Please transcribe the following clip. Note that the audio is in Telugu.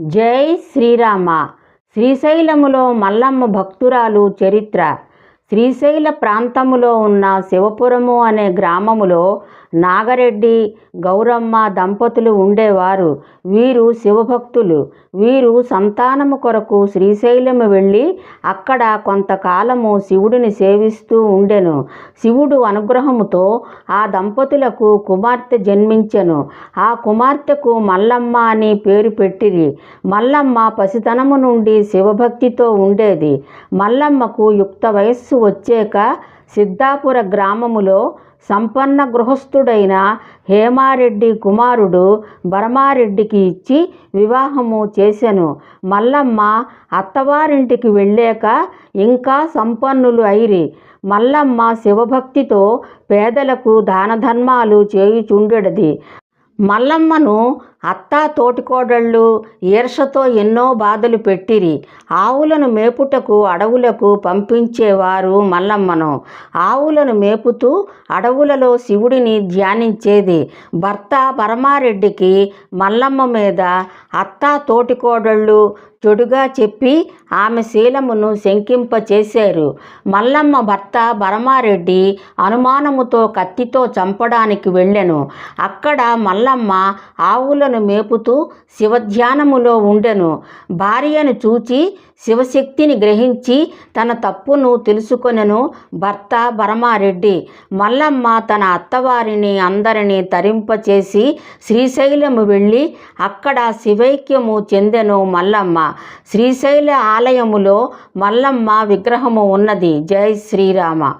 జై శ్రీరామ. శ్రీశైలములో మల్లమ్మ భక్తురాలు చరిత్ర. శ్రీశైల ప్రాంతములో ఉన్న శివపురము అనే గ్రామములో నాగరెడ్డి గౌరమ్మ దంపతులు ఉండేవారు. వీరు శివభక్తులు. వీరు సంతానము కొరకు శ్రీశైలము వెళ్ళి అక్కడ కొంతకాలము శివుడిని సేవిస్తూ ఉండెను. శివుడు అనుగ్రహముతో ఆ దంపతులకు కుమార్తె జన్మించెను. ఆ కుమార్తెకు మల్లమ్మ అని పేరు పెట్టిరి. మల్లమ్మ పసితనము నుండి శివభక్తితో ఉండేది. మల్లమ్మకు యుక్త వయస్సు వచ్చాక సిద్ధాపుర గ్రామములో సంపన్న గృహస్థుడైన హేమారెడ్డి కుమారుడు భరమారెడ్డికి ఇచ్చి వివాహము చేశాను మల్లమ్మ అత్తవారింటికి వెళ్ళాక ఇంకా సంపన్నులు అయిరి మల్లమ్మ శివభక్తితో పేదలకు దానధర్మాలు చేయుచుండెడది. మల్లమ్మను అత్త తోటికోడళ్ళు ఈర్షతో ఎన్నో బాధలు పెట్టిరి. ఆవులను మేపుటకు అడవులకు పంపించేవారు మల్లమ్మను. ఆవులను మేపుతూ అడవులలో శివుడిని ధ్యానించేది. భర్త పరమారెడ్డికి మల్లమ్మ మీద అత్త తోటికోడళ్ళు చెడుగా చెప్పి ఆమె శీలమును శంకింపచేశారు. మల్లమ్మ భర్త భరమారెడ్డి అనుమానముతో కత్తితో చంపడానికి వెళ్ళెను. అక్కడ మల్లమ్మ ఆవులను మేపుతూ శివధ్యానములో ఉండెను. భార్యను చూచి శివశక్తిని గ్రహించి తన తప్పును తెలుసుకొనెను భర్త భరమారెడ్డి. మల్లమ్మ తన అత్తవారిని అందరినీ తరింపచేసి శ్రీశైలము వెళ్ళి అక్కడ శివైక్యము చెందెను మల్లమ్మ. శ్రీశైల ఆలయములో మల్లమ్మ విగ్రహము ఉన్నది. జై శ్రీరామ.